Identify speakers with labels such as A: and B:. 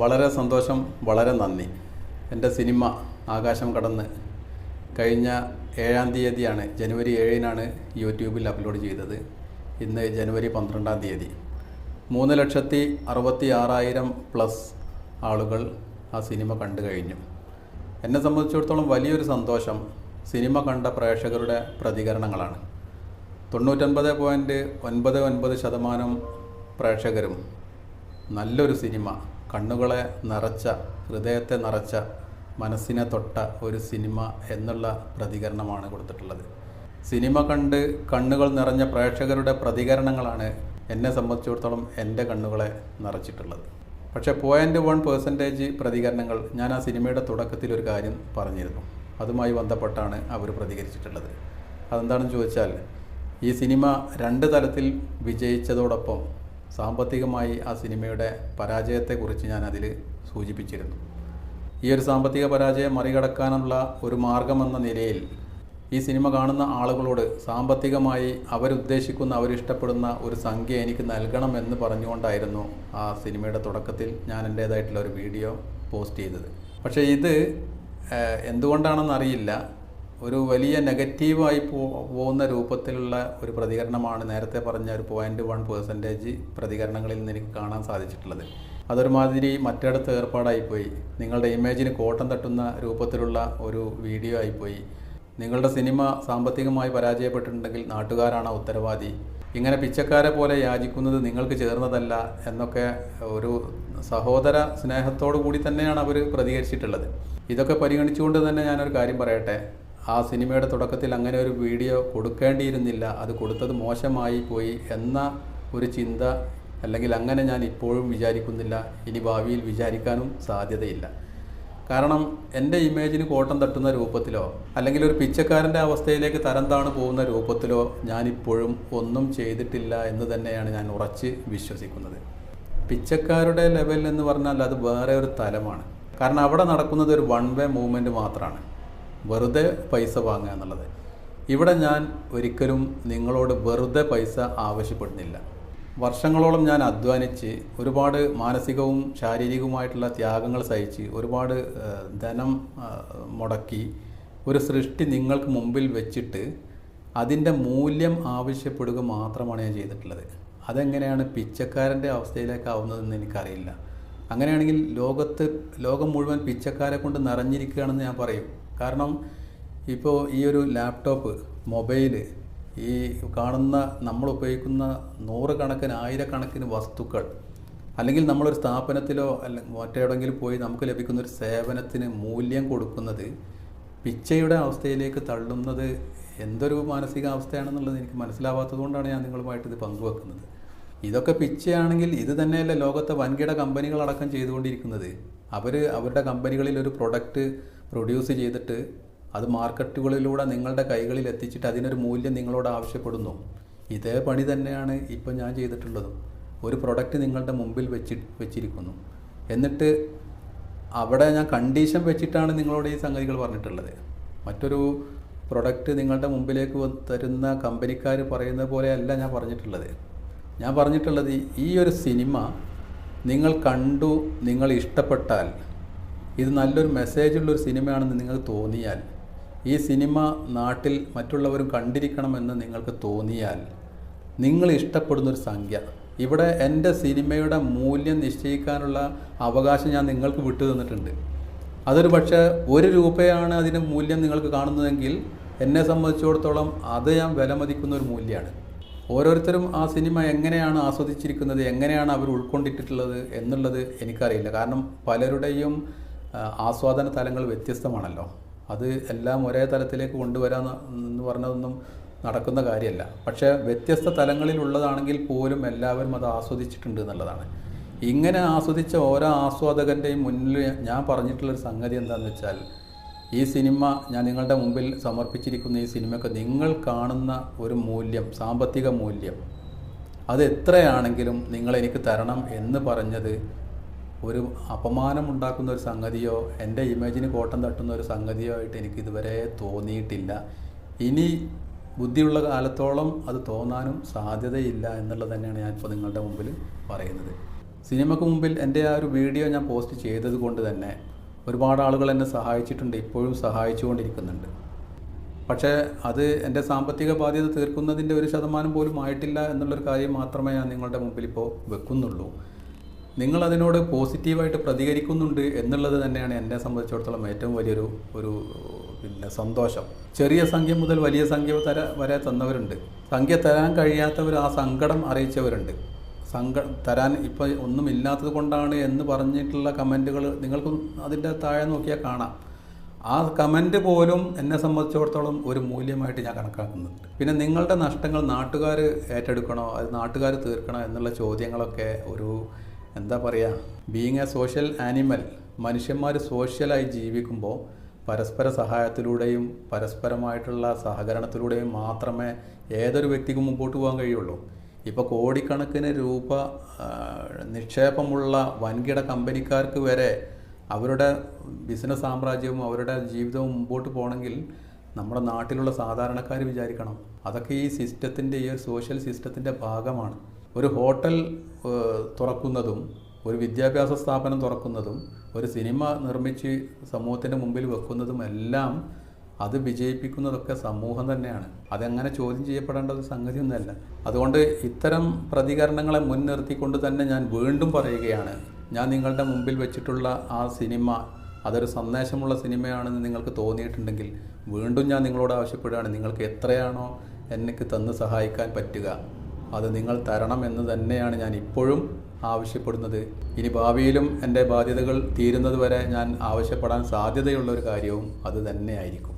A: വളരെ സന്തോഷം വളരെ നന്ദി. എന്റെ സിനിമ ആകാശം കടന്ന് കഴിഞ്ഞ ഏഴാം തീയതിയാണ് ജനുവരി ഏഴിനാണ് യൂട്യൂബിൽ അപ്ലോഡ് ചെയ്തത്. ഇന്ന് ജനുവരി പന്ത്രണ്ടാം തീയതി. മൂന്ന് ലക്ഷത്തി അറുപത്തി ആറായിരം പ്ലസ് ആളുകൾ ആ സിനിമ കണ്ടു കഴിഞ്ഞു. എന്നെ സംബന്ധിച്ചിടത്തോളം വലിയൊരു സന്തോഷം സിനിമ കണ്ട പ്രേക്ഷകരുടെ പ്രതികരണങ്ങളാണ്. തൊണ്ണൂറ്റൊൻപത് പോയിന്റ് ഒൻപത് ഒൻപത് ശതമാനം പ്രേക്ഷകരും നല്ലൊരു സിനിമ കണ്ണുകളെ നിറച്ച ഹൃദയത്തെ നിറച്ച മനസ്സിനെ തൊട്ട ഒരു സിനിമ എന്നുള്ള പ്രതികരണമാണ് കൊടുത്തിട്ടുള്ളത്. സിനിമ കണ്ട് കണ്ണുകൾ നിറഞ്ഞ പ്രേക്ഷകരുടെ പ്രതികരണങ്ങളാണ് എന്നെ സംബന്ധിച്ചിടത്തോളം എന്റെ കണ്ണുകളെ നിറച്ചിട്ടുള്ളത്. പക്ഷേ പോയിന്റ് വൺ പേഴ്സന്റേജ് പ്രതികരണങ്ങൾ ഞാൻ ആ സിനിമയുടെ തുടക്കത്തിൽ ഒരു കാര്യം പറഞ്ഞിരുന്നു. അതുമായി ബന്ധപ്പെട്ടാണ് അവർ പ്രതികരിച്ചിട്ടുള്ളത്. അതെന്താണെന്ന് ചോദിച്ചാൽ ഈ സിനിമ രണ്ട് തലത്തിൽ വിജയിച്ചതോടൊപ്പം സാമ്പത്തികമായി ആ സിനിമയുടെ പരാജയത്തെക്കുറിച്ച് ഞാൻ അതിൽ സൂചിപ്പിച്ചിരുന്നു. ഈ ഒരു സാമ്പത്തിക പരാജയം മറികടക്കാനുള്ള ഒരു മാർഗമെന്ന നിലയിൽ ഈ സിനിമ കാണുന്ന ആളുകളോട് സാമ്പത്തികമായി അവരുദ്ദേശിക്കുന്ന അവരിഷ്ടപ്പെടുന്ന ഒരു സംഖ്യ എനിക്ക് നൽകണം എന്ന് പറഞ്ഞുകൊണ്ടായിരുന്നു ആ സിനിമയുടെ തുടക്കത്തിൽ ഞാൻ എന്റേതായിട്ടുള്ള ഒരു വീഡിയോ പോസ്റ്റ് ചെയ്തത്. പക്ഷേ ഇത് എന്തുകൊണ്ടാണെന്നറിയില്ല. ഒരു വലിയ നെഗറ്റീവായി പോകുന്ന രൂപത്തിലുള്ള ഒരു പ്രതികരണമാണ് നേരത്തെ പറഞ്ഞ ഒരു പോയിന്റ് വൺ പെർസെന്റേജ് പ്രതികരണങ്ങളിൽ നിന്ന് എനിക്ക് കാണാൻ സാധിച്ചിട്ടുള്ളത്. അതൊരുമാതിരി മറ്റിടത്ത് ഏർപ്പാടായിപ്പോയി. നിങ്ങളുടെ ഇമേജിന് കോട്ടം തട്ടുന്ന രൂപത്തിലുള്ള ഒരു വീഡിയോ ആയിപ്പോയി. നിങ്ങളുടെ സിനിമ സാമ്പത്തികമായി പരാജയപ്പെട്ടിട്ടുണ്ടെങ്കിൽ നാട്ടുകാരാണ് ഉത്തരവാദി. ഇങ്ങനെ പിച്ചക്കാരെ പോലെ യാചിക്കുന്നത് നിങ്ങൾക്ക് ചേർന്നതല്ല എന്നൊക്കെ ഒരു സഹോദര സ്നേഹത്തോടു കൂടി തന്നെയാണ് അവർ പ്രതികരിച്ചിട്ടുള്ളത്. ഇതൊക്കെ പരിഗണിച്ചുകൊണ്ട് തന്നെ ഞാനൊരു കാര്യം പറയട്ടെ. ആ സിനിമയുടെ തുടക്കത്തിൽ അങ്ങനെ ഒരു വീഡിയോ കൊടുക്കേണ്ടിയിരുന്നില്ല. അത് കൊടുത്തത് മോശമായി പോയി എന്ന ഒരു ചിന്ത അല്ലെങ്കിൽ അങ്ങനെ ഞാൻ ഇപ്പോഴും വിചാരിക്കുന്നില്ല. ഇനി ഭാവിയിൽ വിചാരിക്കാനും സാധ്യതയില്ല. കാരണം എന്റെ ഇമേജിന് കോട്ടം തട്ടുന്ന രൂപത്തിലോ അല്ലെങ്കിൽ ഒരു പിച്ചക്കാരന്റെ അവസ്ഥയിലേക്ക് തരം താണു പോകുന്ന രൂപത്തിലോ ഞാനിപ്പോഴും ഒന്നും ചെയ്തിട്ടില്ല എന്ന് തന്നെയാണ് ഞാൻ ഉറച്ച് വിശ്വസിക്കുന്നത്. പിച്ചക്കാരുടെ ലെവൽ എന്ന് പറഞ്ഞാൽ അത് വേറെ ഒരു തലമാണ്. കാരണം അവിടെ നടക്കുന്നത് ഒരു വൺ വേ മൂവ്മെന്റ് മാത്രമാണ് വെറുതെ പൈസ വാങ്ങുക എന്നുള്ളത്. ഇവിടെ ഞാൻ ഒരിക്കലും നിങ്ങളോട് വെറുതെ പൈസ ആവശ്യപ്പെടുന്നില്ല. വർഷങ്ങളോളം ഞാൻ അധ്വാനിച്ച് ഒരുപാട് മാനസികവും ശാരീരികവുമായിട്ടുള്ള ത്യാഗങ്ങൾ സഹിച്ച് ഒരുപാട് ധനം മുടക്കി ഒരു സൃഷ്ടി നിങ്ങൾക്ക് മുമ്പിൽ വെച്ചിട്ട് അതിന്റെ മൂല്യം ആവശ്യപ്പെടുക മാത്രമാണ് ഞാൻ ചെയ്തിട്ടുള്ളത്. അതെങ്ങനെയാണ് പിച്ചക്കാരന്റെ അവസ്ഥയിലേക്കാവുന്നതെന്ന് എനിക്കറിയില്ല. അങ്ങനെയാണെങ്കിൽ ലോകത്ത് ലോകം മുഴുവൻ പിച്ചക്കാരെ കൊണ്ട് നിറഞ്ഞിരിക്കുകയാണെന്ന് ഞാൻ പറയും. കാരണം ഇപ്പോൾ ഈ ഒരു ലാപ്ടോപ്പ് മൊബൈൽ ഈ കാണുന്ന നമ്മൾ ഉപയോഗിക്കുന്ന നൂറുകണക്കിന് ആയിരക്കണക്കിന് വസ്തുക്കൾ അല്ലെങ്കിൽ നമ്മളൊരു സ്ഥാപനത്തിലോ അല്ലെങ്കിൽ മറ്റെവിടെങ്കിലും പോയി നമുക്ക് ലഭിക്കുന്ന ഒരു സേവനത്തിന് മൂല്യം കൊടുക്കുന്നത് പിച്ചയുടെ അവസ്ഥയിലേക്ക് തള്ളുന്നത് എന്തൊരു മാനസികാവസ്ഥയാണെന്നുള്ളത് എനിക്ക് മനസ്സിലാവാത്തതുകൊണ്ടാണ് ഞാൻ നിങ്ങളുമായിട്ട് ഇത് പങ്കുവെക്കുന്നത്. ഇതൊക്കെ പിച്ചയാണെങ്കിൽ ഇത് തന്നെയല്ലേ ലോകത്തെ വൻകിട കമ്പനികളടക്കം ചെയ്തുകൊണ്ടിരിക്കുന്നത്. അവർ അവരുടെ കമ്പനികളിൽ ഒരു പ്രൊഡക്റ്റ് പ്രൊഡ്യൂസ് ചെയ്തിട്ട് അത് മാർക്കറ്റുകളിലൂടെ നിങ്ങളുടെ കൈകളിൽ എത്തിച്ചിട്ട് അതിനൊരു മൂല്യം നിങ്ങളോട് ആവശ്യപ്പെടുന്നു. ഇതേ പണി തന്നെയാണ് ഇപ്പം ഞാൻ ചെയ്തിട്ടുള്ളത്. ഒരു പ്രൊഡക്റ്റ് നിങ്ങളുടെ മുമ്പിൽ വെച്ച് വെച്ചിരിക്കുന്നു. എന്നിട്ട് അവിടെ ഞാൻ കണ്ടീഷൻ വെച്ചിട്ടാണ് നിങ്ങളോട് ഈ സംഗതികൾ പറഞ്ഞിട്ടുള്ളത്. മറ്റൊരു പ്രൊഡക്റ്റ് നിങ്ങളുടെ മുമ്പിലേക്ക് തരുന്ന കമ്പനിക്കാർ പറയുന്ന പോലെയല്ല ഞാൻ പറഞ്ഞിട്ടുള്ളത്. ഞാൻ പറഞ്ഞിട്ടുള്ളത് ഈ ഒരു സിനിമ നിങ്ങൾ കണ്ടു നിങ്ങൾ ഇഷ്ടപ്പെട്ടാൽ ഇത് നല്ലൊരു മെസ്സേജ് മെസ്സേജുള്ളൊരു സിനിമയാണെന്ന് നിങ്ങൾക്ക് തോന്നിയാൽ ഈ സിനിമ നാട്ടിൽ മറ്റുള്ളവരും കണ്ടിരിക്കണമെന്ന് നിങ്ങൾക്ക് തോന്നിയാൽ നിങ്ങൾ ഇഷ്ടപ്പെടുന്നൊരു സംഖ്യ. ഇവിടെ എന്റെ സിനിമയുടെ മൂല്യം നിശ്ചയിക്കാനുള്ള അവകാശം ഞാൻ നിങ്ങൾക്ക് വിട്ടു തന്നിട്ടുണ്ട്. അതൊരു പക്ഷേ ഒരു രൂപയാണ് അതിന്റെ മൂല്യം നിങ്ങൾക്ക് കാണുന്നതെങ്കിൽ എന്നെ സംബന്ധിച്ചിടത്തോളം അത് ഞാൻ വിലമതിക്കുന്ന ഒരു മൂല്യമാണ് ഓരോരുത്തരും ആ സിനിമ എങ്ങനെയാണ് ആസ്വദിച്ചിരിക്കുന്നത് എങ്ങനെയാണ് അവർ ഉൾക്കൊണ്ടിട്ടുള്ളത് എന്നുള്ളത് എനിക്കറിയില്ല. കാരണം പലരുടെയും ആസ്വാദന തലങ്ങൾ വ്യത്യസ്തമാണല്ലോ. അത് എല്ലാം ഒരേ തലത്തിലേക്ക് കൊണ്ടുവരാൻ എന്ന് പറഞ്ഞതൊന്നും നടക്കുന്ന കാര്യമല്ല പക്ഷേ വ്യത്യസ്ത തലങ്ങളിലുള്ളതാണെങ്കിൽ പോലും എല്ലാവരും അത് ആസ്വദിച്ചിട്ടുണ്ട് എന്നുള്ളതാണ്. ഇങ്ങനെ ആസ്വദിച്ച ഓരോ ആസ്വാദകന്റെയും മുന്നിൽ ഞാൻ പറഞ്ഞിട്ടുള്ളൊരു സംഗതി എന്താണെന്ന് വെച്ചാൽ ഈ സിനിമ ഞാൻ നിങ്ങളുടെ മുമ്പിൽ സമർപ്പിച്ചിരിക്കുന്ന ഈ സിനിമയ്ക്ക് നിങ്ങൾ കാണുന്ന ഒരു മൂല്യം സാമ്പത്തിക മൂല്യം അത് എത്രയാണെങ്കിലും നിങ്ങൾ എനിക്ക് തരണം എന്ന് പറഞ്ഞത് ഒരു അപമാനമുണ്ടാക്കുന്ന ഒരു സംഗതിയോ എന്റെ ഇമേജിന് കോട്ടം തട്ടുന്ന ഒരു സംഗതിയോ ആയിട്ട് എനിക്ക് ഇതുവരെ തോന്നിയിട്ടില്ല. ഇനി ബുദ്ധിയുള്ള കാലത്തോളം അത് തോന്നാനും സാധ്യതയില്ല എന്നുള്ളത് തന്നെയാണ് ഞാൻ ഇപ്പോൾ നിങ്ങളുടെ മുമ്പിൽ പറയുന്നത്. സിനിമയ്ക്ക് മുമ്പിൽ എന്റെ ആ ഒരു വീഡിയോ ഞാൻ പോസ്റ്റ് ചെയ്തത് കൊണ്ട് തന്നെ ഒരുപാട് ആളുകൾ എന്നെ സഹായിച്ചിട്ടുണ്ട് ഇപ്പോഴും സഹായിച്ചുകൊണ്ടിരിക്കുന്നുണ്ട്. പക്ഷേ അത് എന്റെ സാമ്പത്തിക ബാധ്യത തീർക്കുന്നതിന്റെ ഒരു ശതമാനം പോലും ആയിട്ടില്ല എന്നുള്ളൊരു കാര്യം മാത്രമേ ഞാൻ നിങ്ങളുടെ മുമ്പിൽ ഇപ്പോൾ വെക്കുന്നുള്ളൂ. നിങ്ങൾ അതിനോട് പോസിറ്റീവായിട്ട് പ്രതികരിക്കുന്നുണ്ട് എന്നുള്ളത് തന്നെയാണ് എന്നെ സംബന്ധിച്ചിടത്തോളം ഏറ്റവും വലിയൊരു ഒരു പിന്നെ സന്തോഷം. ചെറിയ സംഖ്യ മുതൽ വലിയ സംഖ്യ തര വരെ തന്നവരുണ്ട്. സംഖ്യ തരാൻ കഴിയാത്തവർ ആ സങ്കടം അറിയിച്ചവരുണ്ട്. സങ്ക തരാൻ ഇപ്പോൾ ഒന്നുമില്ലാത്തത് കൊണ്ടാണ് എന്ന് പറഞ്ഞിട്ടുള്ള കമന്റുകൾ നിങ്ങൾക്ക് അതിന്റെ താഴെ നോക്കിയാൽ കാണാം. ആ കമന്റ് പോലും എന്നെ സംബന്ധിച്ചിടത്തോളം ഒരു മൂല്യമായിട്ട് ഞാൻ കണക്കാക്കുന്നുണ്ട്. പിന്നെ നിങ്ങളുടെ നഷ്ടങ്ങൾ നാട്ടുകാർ ഏറ്റെടുക്കണോ? അത് നാട്ടുകാർ തീർക്കണോ എന്നുള്ള ചോദ്യങ്ങളൊക്കെ ഒരു എന്താ പറയുക ബീങ് എ സോഷ്യൽ ആനിമൽ മനുഷ്യന്മാർ സോഷ്യലായി ജീവിക്കുമ്പോൾ പരസ്പര സഹായത്തിലൂടെയും പരസ്പരമായിട്ടുള്ള സഹകരണത്തിലൂടെയും മാത്രമേ ഏതൊരു വ്യക്തിക്കും മുമ്പോട്ട് പോകാൻ കഴിയുള്ളൂ. ഇപ്പോൾ കോടിക്കണക്കിന് രൂപ നിക്ഷേപമുള്ള വൻകിട കമ്പനിക്കാർക്ക് വരെ അവരുടെ ബിസിനസ് സാമ്രാജ്യവും അവരുടെ ജീവിതവും മുമ്പോട്ട് പോകണമെങ്കിൽ നമ്മുടെ നാട്ടിലുള്ള സാധാരണക്കാർ വിചാരിക്കണം. അതൊക്കെ ഈ സിസ്റ്റത്തിന്റെ ഈ സോഷ്യൽ സിസ്റ്റത്തിന്റെ ഭാഗമാണ്. ഒരു ഹോട്ടൽ തുറക്കുന്നതും ഒരു വിദ്യാഭ്യാസ സ്ഥാപനം തുറക്കുന്നതും ഒരു സിനിമ നിർമ്മിച്ച് സമൂഹത്തിന്റെ മുമ്പിൽ വെക്കുന്നതും എല്ലാം അത് വിജയിപ്പിക്കുന്നതൊക്കെ സമൂഹം തന്നെയാണ്. അതെങ്ങനെ ചോദ്യം ചെയ്യപ്പെടേണ്ട ഒരു സംഗതിയൊന്നുമല്ല അതുകൊണ്ട് ഇത്തരം പ്രതികരണങ്ങളെ മുൻനിർത്തിക്കൊണ്ട് തന്നെ ഞാൻ വീണ്ടും പറയുകയാണ്. ഞാൻ നിങ്ങളുടെ മുമ്പിൽ വെച്ചിട്ടുള്ള ആ സിനിമ അതൊരു സന്ദേശമുള്ള സിനിമയാണെന്ന് നിങ്ങൾക്ക് തോന്നിയിട്ടുണ്ടെങ്കിൽ വീണ്ടും ഞാൻ നിങ്ങളോട് ആവശ്യപ്പെടുകയാണ്. നിങ്ങൾക്ക് എത്രയാണോ എനിക്ക് തന്ന് സഹായിക്കാൻ പറ്റുക. അത് നിങ്ങൾ തരണം എന്ന് തന്നെയാണ് ഞാൻ ഇപ്പോഴും ആവശ്യപ്പെടുന്നത്. ഇനി ഭാവിയിലും എന്റെ ബാധ്യതകൾ തീരുന്നതുവരെ ഞാൻ ആവശ്യപ്പെടാൻ സാധ്യതയുള്ള ഒരു കാര്യവും അത് തന്നെയായിരിക്കും.